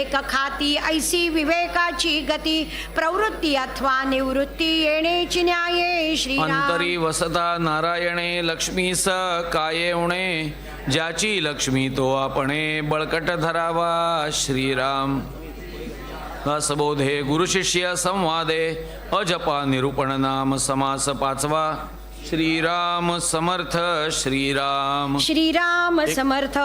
एक खाती ऐसी विवेकाची गती प्रवृत्ती अथवा निवृत्ती येणेची न्याये श्री अंतरी वसता नारायणे लक्ष्मीस काये उणे ज्याची लक्ष्मी तो आपणे बळकट धरावा श्रीराम। असबोधे गुरुशिष्य संवादे अजपा निरूपण नाम समास पाचवा। श्रीराम समर्थ श्रीराम. श्रीराम समर्थ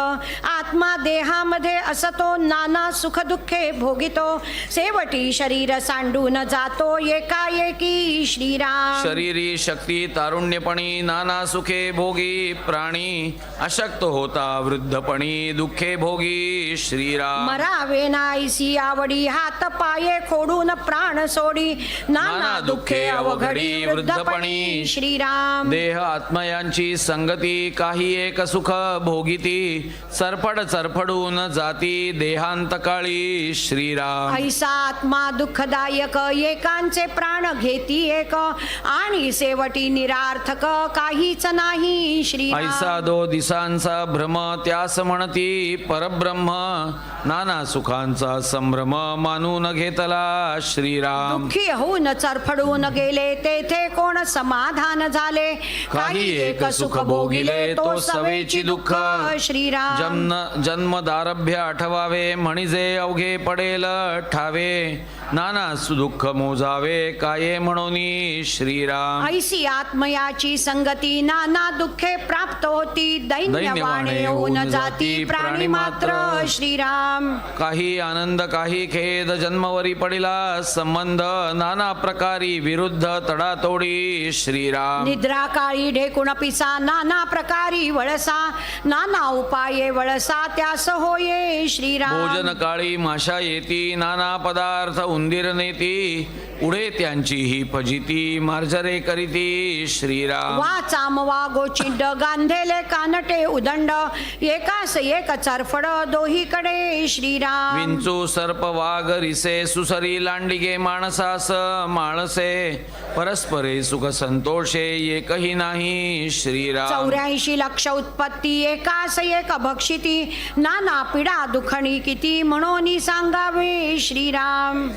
आत्मा देहामध्ये असतो नाना सुख दुःखे भोगितो. सेवटी शरीर सांडून जातो एकाएकी श्रीराम. शरीरी शक्ती तारुण्यपणी नाना सुखे भोगी प्राणी. अशक्त होता वृद्धपणी दुःखे भोगी श्रीराम. मरावे नाहीसी आवडी हात पाये खोडून प्राण सोडी. नाना दुःखे अवघडी वृद्धपणी श्रीराम. देह आत्मयांची संगती काही एक सुख भोगिती सरफड चरफडून जाती देहांत काळी श्रीराम. ऐसा आत्मा दुःखदायक एकांचे प्राण घेती एक आणि सेवटी निरार्थक काहीच नाही श्रीराम. ऐसा दो दिसांचा भ्रम त्यास म्हणती परब्रह्म. नाना सुखांचा संभ्रम मानून घेतला श्रीराम. दुःखी होऊन चरफडून गेले तेथे कोण समाधान झाले? काही एक सुख भोगिले तो सवेची दुःख श्रीराम. जन्म जन्मदारभ्य आठवावे म्हणजे अवघे पडेल ठावे नाना सुदुःख मोजावे काये म्हणून श्रीराम. ऐसी आत्मयाची संगती नाना दुःखे प्राप्त होती दैन्यवाणे होऊन जाती प्राणी मात्र. श्रीराम. काही आनंद काही खेद जन्मवरी पडिला संबंध नाना प्रकारी विरुद्ध तडातोडी श्रीराम. निद्रा काळी ढेकुण पिसा नाना प्रकारी वळसा नाना उपाये वळसा त्यास होये श्रीराम. भोजन काळी माशा येती नाना पदार्थ उंदीर नेती पुढे त्यांची ही फजिती मार्जरे करीती श्रीराम. वा चामवा गोचिंड गांधेले कानटे उदंड एकास एक चरफड दोहीकडे श्रीराम. विंचू सर्प वाघ रिसे सुसरी लांडिगे माणसास माणसे परस्परे सुख संतोषे एकही नाही श्रीराम. चौऱ्याऐंशी लक्ष उत्पत्ती एकास एक भक्षिती नाना पिडा दुखणी किती म्हणून सांगावे श्रीराम.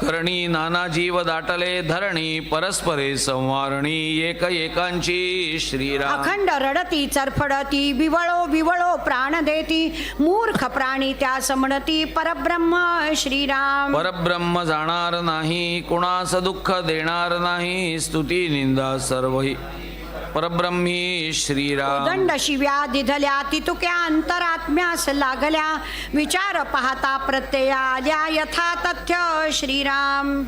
करणी नाना जीव दाटले धरणी परस्परे संवारणी एक एकांची श्रीराम. अखंड रडती चरफडती बिवळो बिवळो प्राण देती मूर्ख प्राणी त्यास म्हणती परब्रह्म श्रीराम. परब्रह्म जाणार नाही कुणास दुःख देणार नाही स्तुती निंदा सर्वही. परब्रह्मी श्रीराम। दंड शिव्या दिधल्या तितुक्या अंतरात्म्यास लागल्या। विचार पाहता प्रत्यया आल्या यथा तथ्य श्रीराम।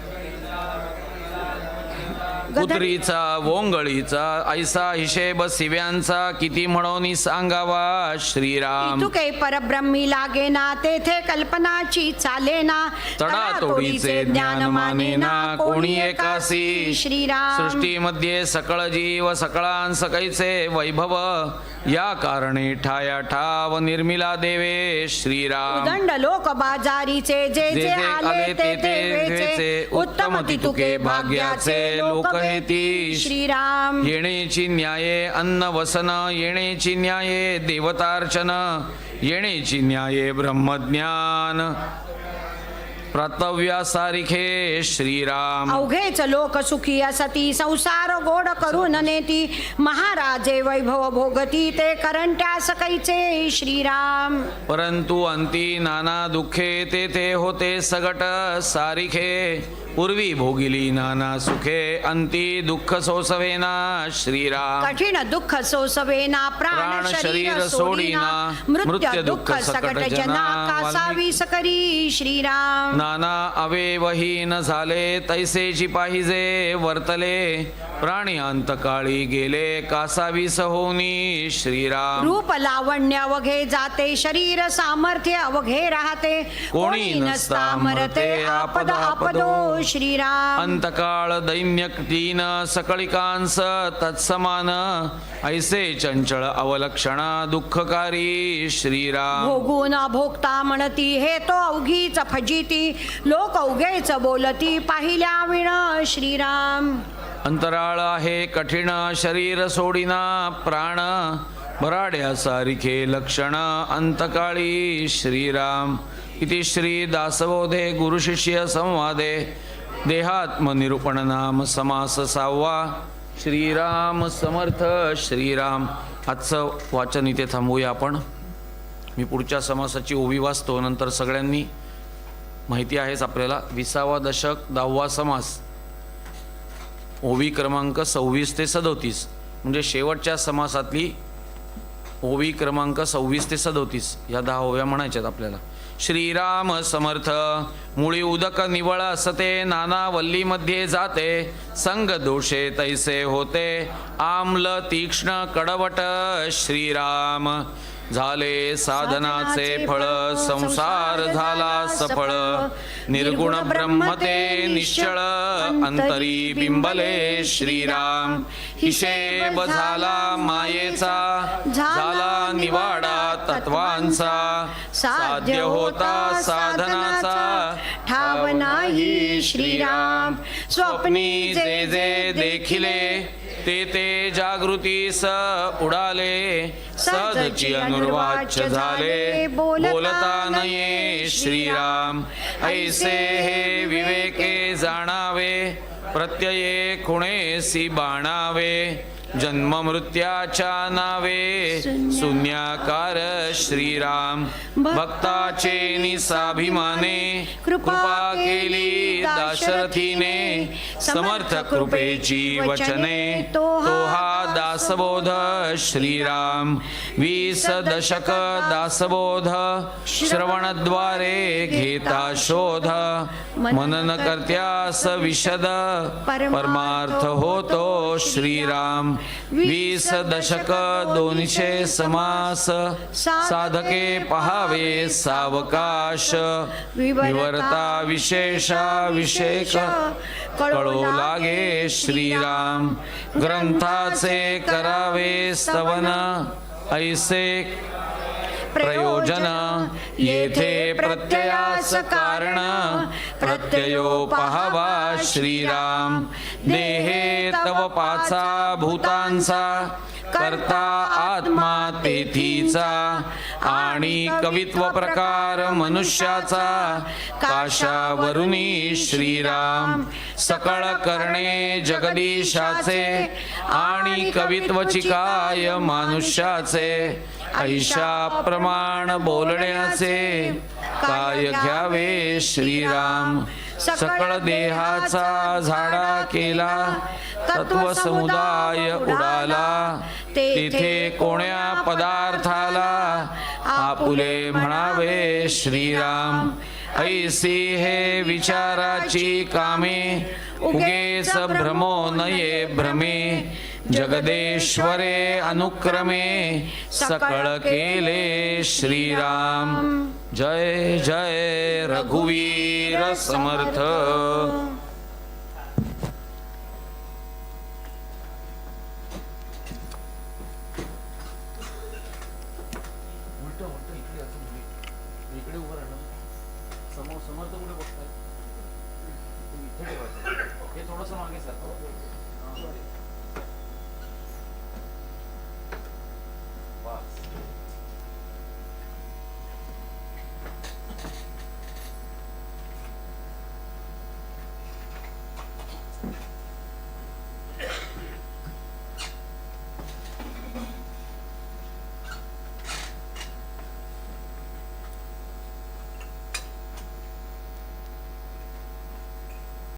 कुत्रीचा वोंगळीचा ऐसा हिशेब शिव्यांचा किती म्हणून सांगावा? श्रीराम. तुके परब्रह्मी लागे ना तेथे कल्पनाची चाले ना. तडातोडीचे ज्ञान माने ना कोणी एकासी? श्रीराम. सृष्टीमध्ये सकळ जीव सकळांस कैचे वैभव? या कारणे ठाया ठाव निर्मिला देवे श्रीराम. दंड लोक बाजारीचे जे जे आले ते ते वेचे. उत्तम तितुके भाग्याचे लोक हेती श्रीराम येणेची न्याये अन्न वसन येणेची न्याये देवतार्चन येणेची न्याये ब्रह्मज्ञान प्रतव्यासारिखे श्रीराम अवघेच लोक सुखी असती संसार गोड करून नेती महाराजे वैभव भोगती ते करंट्यास कैचे श्रीराम परंतु अंती नाना दुःखे ते होते सगट सारिखे पूर्वी भोगिली नाना सुखे अंती दुःख सोसवेना श्रीराम। कठीण दुःख सोसवेना प्राण प्राण शरीर सोडिना मृत्यू दुःख सकट जना कासावी सकरी श्रीराम। नाना अवेवहीन झाले तैसेची पाहिजे वर्तले। प्राणी अंतकाळी गेले कासावी सहोनी श्रीराम. रूप लावण्य अवघे जाते शरीर सामर्थ्य अवघे राहते. कोणी नसता मरते आपद आपदो श्रीराम. अंतकाळ दैन्य तीन सकळिकांस तत्समान. ऐसे चंचळ अवलक्षण दुःखकारी श्रीराम. भोगून भोगता म्हणती हे तो अवघीच फजिती. लोक अवघेच बोलती पाहिल्या विण श्रीराम. अंतराळ आहे कठीण शरीर सोडिना प्राण. बराड्या सारिखे लक्षण अंतकाळी श्रीराम. इति श्री दासबोधे गुरुशिष्य संवादे. देहात्मनिरूपण नाम समास सहावा श्रीराम समर्थ श्रीराम. आजचं वाचन इथे थांबूया आपण. मी पुढच्या समासाची ओवी वाचतो नंतर सगळ्यांनी माहिती आहेच आपल्याला. विसावा दशक दहावा समास. ओवी क्रमांक सव्वीस ते सदोतीस. म्हणजे शेवटच्या समासातली ओवी क्रमांक सव्वीस ते सदोतीस. या दहा ओव्या म्हणायच्यात आपल्याला. श्रीराम समर्थ मुळी उदक निवळ असते नाना वल्लीमध्ये जाते संग दोषे तैसे होते. आम्ल तीक्ष्ण कडवट श्रीराम. झाले साधनाचे फळ संसार झाला सफळ. निर्गुण ब्रह्म ते निश्चळ. अंतरी बिंबले श्रीराम. हिशेब झाला मायेचा. झाला निवाडा तत्वांचा. साध्य होता साधनाचा. ठाव नाही श्रीराम. स्वप्नी जे जे देखिले. ते ते जागृतीस उडाले सदची अनुर्वाच्य झाले. बोलता नये श्रीराम. ऐसे हे विवेके जाणावे प्रत्यये खुणेसी बाणावे. जन्म मृत्याच्या नावे शून्याकार श्रीराम. भक्ताचे निसाभिमाने कृपा केली दाशरथीने. समर्थ कृपेची वचने. तो हा दासबोध श्रीराम. वीस दशक दासबोध श्रवणद्वारे घेता शोध. मनन करत्यास विशद. परमार्थ होतो श्रीराम. वीस दशक दोनशे समास साधके पहावे सावकाश विवरता विशेषा विशेष कळो लागे श्रीराम ग्रंथाचे करावे स्तवन ऐसे प्रयोजन येथे प्रत्ययास कारण प्रत्ययो पहावा श्रीराम देहे तव पाचा भूतांचा करता आत्मा तेथीचा आणि कवित्व प्रकार मनुष्याचा काशावरुनी श्रीराम सकळ करणे जगदीशाचे आणि कवित्वची काय मनुष्याचे ऐशा प्रमाण बोलण्याचे काय घ्यावे श्रीराम? सकळ देहाचा झाडा केला तत्व समुदाय उडाला तेथे कोण्या पदार्थाला? आपुले म्हणावे श्रीराम ऐसी हे विचाराची कामे उगेच भ्रमो नये भ्रमे जगदेश्वरे अनुक्रमे सकळ केले श्रीराम। जय जय रघुवीर समर्थ। समर्थ कुठे बघताय हे थोडस मागे सर. ます。